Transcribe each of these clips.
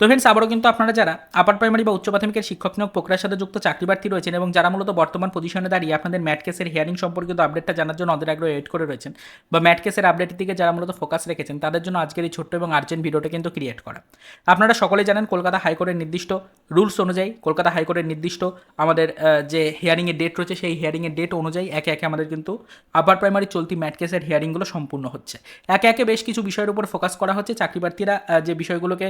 তো ফ্রেন্ডস আবারও কিন্তু আপনারা যারা আপার প্রাইমারি বা উচ্চ প্রাথমিকের শিক্ষক নিয়োগ প্রক্রিয়ার সাথে যুক্ত চাকরি প্রার্থী রয়েছেন এবং যারা মূলত বর্তমান পজিশনে দাঁড়িয়ে আপনাদের ম্যাট কেসের হিয়ারিং সম্পর্কিত আপডেটটা জানার জন্য অধীর আগ্রহ ওয়েট করে রয়েছেন বা ম্যাট কেসের আপডেটের দিকে যারা মূলত ফোকাস রেখেছেন, তাদের জন্য আজকের এই ছোট্ট এবং আর্জেন্ট ভিডিওটা কিন্তু ক্রিয়েট করা। আপনারা সকলে জানেন কলকাতা হাইকোর্টের নির্দিষ্ট রুলস অনুযায়ী, কলকাতা হাইকোর্টের নির্দিষ্ট আমাদের যে হিয়ারিংয়ের ডেট রয়েছে, সেই হিয়ারিংয়ের ডেট অনুযায়ী একে একে আমাদের কিন্তু আপার প্রাইমারি চলতি ম্যাট কেসের হিয়ারিংগুলো সম্পূর্ণ হচ্ছে। একে একে বেশ কিছু বিষয়ের উপর ফোকাস করা হচ্ছে। চাকরি প্রার্থীরা যে বিষয়গুলোকে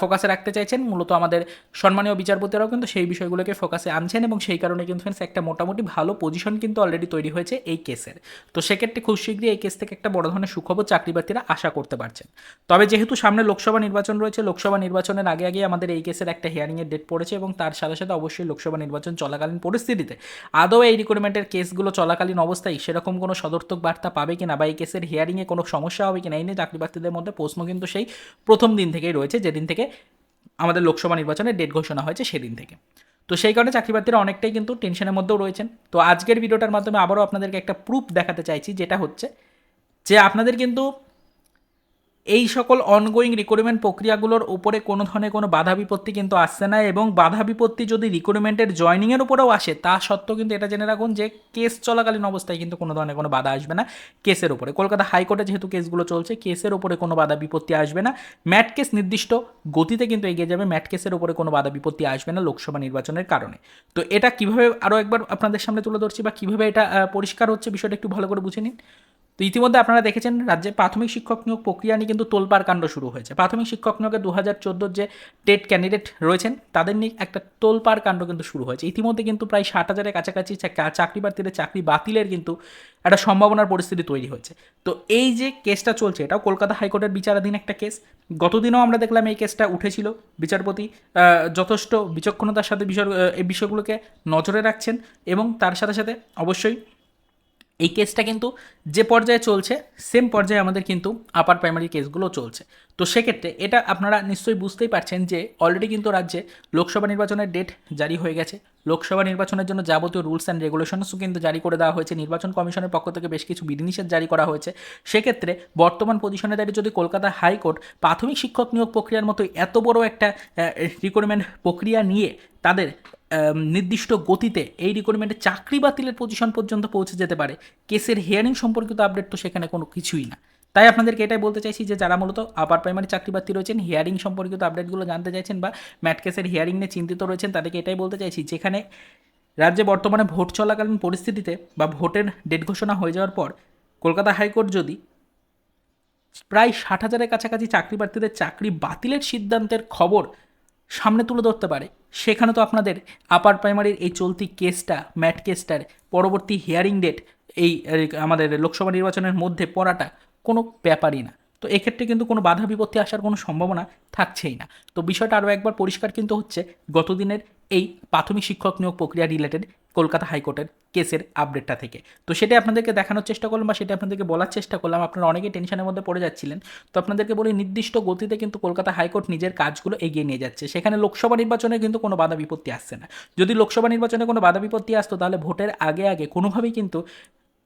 ফোকাসে রাখতে চাইছেন, মূলত আমাদের সম্মানীয় বিচারপতিরাও কিন্তু সেই বিষয়গুলোকে ফোকাসে আনছেন এবং সেই কারণে কিন্তু একটা মোটামুটি ভালো পজিশন কিন্তু অলরেডি তৈরি হয়েছে এই কেসের তো সেক্ষেত্রে খুব শীঘ্রই এই কেস থেকে একটা বড় ধরনের সুখবর চাকরি প্রার্থীরা আশা করতে পারছেন। তবে যেহেতু সামনে লোকসভা নির্বাচন রয়েছে, লোকসভা নির্বাচনের আগে আগে আমাদের এই কেসের একটা হিয়ারিংয়ের ডেট পড়েছে এবং তার সাথে সাথে অবশ্যই লোকসভা নির্বাচন চলাকালীন পরিস্থিতিতে। আদৌ এই রিক্রুটমেন্টের কেসগুলো চলাকালীন অবস্থায় সেরকম কোনো সদর্থক বার্তা পাবে কিনা বা এই কেসের হিয়ারিংয়ে কোনো সমস্যা হবে কিনা, এই নিয়ে চাকরি প্রার্থীদের মধ্যে প্রশ্ন কিন্তু সেই প্রথম দিন থেকেই রয়েছে, যেদিন থেকে আমাদের লোকসভা নির্বাচনের ডেট ঘোষণা হয়েছে সেদিন থেকে। তো সেই কারণে চাকরি প্রার্থীরা অনেকটাই কিন্তু টেনশনের মধ্যেও রয়েছেন। তো আজকের ভিডিওটার মাধ্যমে আবারও আপনাদেরকে একটা প্রুফ দেখাতে চাইছি, যেটা হচ্ছে যে আপনাদের কিন্তু এই সকল অনগোয়িং রিক্রুটমেন্ট প্রক্রিয়াগুলোর উপরে কোনো ধরনের কোনো বাধা বিপত্তি কিন্তু আসছে না এবং বাধা বিপত্তি যদি রিক্রুটমেন্টের জয়নিংয়ের উপরেও আসে, তা সত্ত্বেও কিন্তু এটা জেনে রাখুন যে কেস চলাকালীন অবস্থায় কিন্তু কোনো ধরনের কোনো বাধা আসবে না কেসের উপরে। কলকাতা হাইকোর্টে যেহেতু কেসগুলো চলছে কেসের উপরে কোনো বাধা বিপত্তি আসবে না। ম্যাট কেস নির্দিষ্ট গতিতে কিন্তু এগিয়ে যাবে, ম্যাট কেসের উপরে কোনো বাধা বিপত্তি আসবে না লোকসভা নির্বাচনের কারণে। তো এটা কীভাবে আরও একবার আপনাদের সামনে তুলে ধরছি বা কীভাবে এটা পরিষ্কার হচ্ছে বিষয়টা একটু ভালো করে বুঝে নিন। তো ইতিমধ্যে আপনারা দেখেছেন রাজ্যে প্রাথমিক শিক্ষক নিয়োগ প্রক্রিয়া নিয়ে কিন্তু তোলপাড় কাণ্ড শুরু হয়েছে। প্রাথমিক শিক্ষক নিয়োগে দু হাজার চোদ্দোর যে টেট ক্যান্ডিডেট রয়েছেন, তাদের নিয়ে একটা তোলপাড় কাণ্ড কিন্তু শুরু হয়েছে। ইতিমধ্যে কিন্তু প্রায় ষাট হাজারের কাছাকাছি চাকরি প্রার্থীদের চাকরি বাতিলের কিন্তু একটা সম্ভাবনার পরিস্থিতি তৈরি হয়েছে। তো এই যে কেসটা চলছে, এটাও কলকাতা হাইকোর্টের বিচারাধীন একটা কেস। গতদিনও আমরা দেখলাম এই কেসটা উঠেছিল। বিচারপতি যথেষ্ট বিচক্ষণতার সাথে বিষয় এই বিষয়গুলোকে নজরে রাখছেন এবং তার সাথে সাথে অবশ্যই এই কেসটা কিন্তু যে পর্যায়ে চলছে সেম পর্যায়ে আমাদের কিন্তু আপার প্রাইমারি কেসগুলো চলছে। তো সেক্ষেত্রে এটা আপনারা নিশ্চয়ই বুঝতেই পারছেন যে অলরেডি কিন্তু রাজ্যে লোকসভা নির্বাচনের ডেট জারি হয়ে গেছে। লোকসভা নির্বাচনের জন্য যাবতীয় রুলস অ্যান্ড রেগুলেশনসও কিন্তু জারি করে দেওয়া হয়েছে। নির্বাচন কমিশনের পক্ষ থেকে বেশ কিছু বিধিনিষেধ জারি করা হয়েছে। সেক্ষেত্রে বর্তমান পজিশনে দাঁড়িয়ে যদি কলকাতা হাইকোর্ট প্রাথমিক শিক্ষক নিয়োগ প্রক্রিয়ার মতো এত বড় একটা রিক্রুটমেন্ট প্রক্রিয়া নিয়ে তাদের নির্দিষ্ট গতিতে এই রিক্রুটমেন্টে চাকরি বাতিলের পজিশন পর্যন্ত পৌঁছে যেতে পারে। কেসের হিয়ারিং সম্পর্কিত আপডেট তো সেখানে কোনো কিছুই না। তাই আপনাদেরকে এটাই বলতে চাইছি যে, যারা মূলত আপার প্রাইমারি চাকরি প্রার্থী রয়েছেন হিয়ারিং সম্পর্কিত আপডেটগুলো জানতে চাইছেন বা ম্যাট কেসের হিয়ারিং নিয়ে চিন্তিত রয়েছেন, তাদেরকে এটাই বলতে চাইছি, যেখানে রাজ্যে বর্তমানে ভোট চলাকালীন পরিস্থিতিতে বা ভোটের ডেট ঘোষণা হয়ে যাওয়ার পর কলকাতা হাইকোর্ট যদি প্রায় ষাট হাজারের কাছাকাছি চাকরি প্রার্থীদের চাকরি বাতিলের সিদ্ধান্তের খবর সামনে তুলে ধরতে পারে। সেখানে তো আপনাদের আপার প্রাইমারির এই চলতি কেসটা ম্যাট কেসটার পরবর্তী হিয়ারিং ডেট এই আমাদের লোকসভা নির্বাচনের মধ্যে পড়াটা কোনো ব্যাপারই না। তো এক্ষেত্রে কিন্তু কোনো বাধা বিপত্তি আসার কোনো সম্ভাবনা থাকছেই না। তো বিষয়টা আরও একবার পরিষ্কার কিন্তু হচ্ছে, গতদিনের এই প্রাথমিক শিক্ষক নিয়োগ প্রক্রিয়া রিলেটেড কলকাতা হাইকোর্টের কেসের আপডেটটা থেকে। তো সেটাই আপনাদেরকে দেখানোর চেষ্টা করলাম বা সেটা আপনাদেরকে বলার চেষ্টা করলাম। আপনারা অনেকেই টেনশনের মধ্যে পড়ে যাচ্ছিলেন। তো আপনাদেরকে বলি, নির্দিষ্ট গতিতে কিন্তু কলকাতা হাইকোর্ট নিজের কাজগুলো এগিয়ে নিয়ে যাচ্ছে। সেখানে লোকসভা নির্বাচনে কিন্তু কোনো বাধা বিপত্তি আসছে না। যদি লোকসভা নির্বাচনে কোনো বাধা বিপত্তি আসতো, তাহলে ভোটের আগে আগে কোনোভাবেই কিন্তু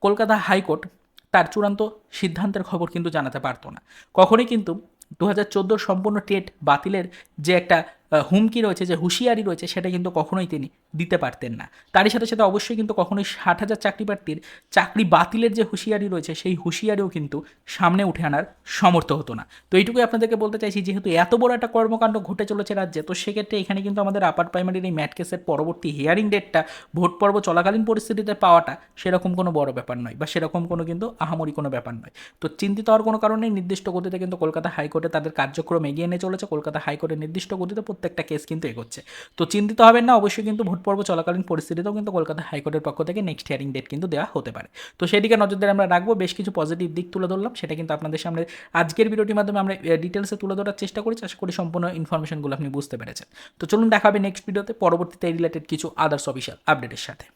কলকাতা হাইকোর্ট তার চূড়ান্ত সিদ্ধান্তের খবর কিন্তু জানাতে পারতো না। কখনই কিন্তু দু হাজার সম্পূর্ণ টেট বাতিলের যে একটা হুমকি রয়েছে যে, হুঁশিয়ারি রয়েছে, সেটা কিন্তু কখনোই তিনি দিতে পারতেন না। তারই সাথে সাথে অবশ্যই কিন্তু কখনোই ষাট হাজার চাকরি প্রার্থীর চাকরি বাতিলের যে হুঁশিয়ারি রয়েছে, সেই হুঁশিয়ারিও কিন্তু সামনে উঠে আনার সমর্থ হতো না। তো এইটুকুই আপনাদেরকে বলতে চাইছি, যেহেতু এত বড় একটা কর্মকাণ্ড ঘটে চলেছে রাজ্যে, তো সেক্ষেত্রে এখানে কিন্তু আমাদের আপার প্রাইমারির এই ম্যাট কেসের পরবর্তী হিয়ারিং ডেটটা ভোট পর্ব চলাকালীন পরিস্থিতিতে পাওয়াটা সেরকম কোনো বড় ব্যাপার নয়, বা সেরকম কোনো কিন্তু আহামরি কোনো ব্যাপার নয়। তো চিন্তিত হওয়ার কোনো কারণেই নির্দিষ্ট গতিতে কিন্তু কলকাতা হাইকোর্টে তাদের কার্যক্রম এগিয়ে নিয়ে চলেছে, কলকাতা হাইকোর্টের নির্দিষ্ট গতিতে প্রত্যেকটা কেস কিন্তু এগোচ্ছে। তো চিন্তিত হবেন না, অবশ্যই কিন্তু ভোট পর্ব চলাকালীন পরিস্থিতিতেও কিন্তু কলকাতা হাইকোর্টের পক্ষ থেকে নেক্সট হিয়ারিং ডেট কিন্তু দেওয়া হতে পারে। তো সেদিকে নজর দিয়ে আমরা রাখব, বেশ কিছু পজিটিভ দিক তুলে ধরলাম, সেটা কিন্তু আপনাদের সামনে আজকের ভিডিওটির মাধ্যমে আমরা ডিটেলসে তুলে ধরার চেষ্টা করি আশা করি সম্পূর্ণ ইনফরমেশনগুলো আপনি বুঝতে পেরেছেন। তো চলুন দেখা হবে নেক্সট ভিডিওতে পরবর্তীতে রিলেটেড কিছু আদার্স অফিসিয়াল আপডেটের সাথে।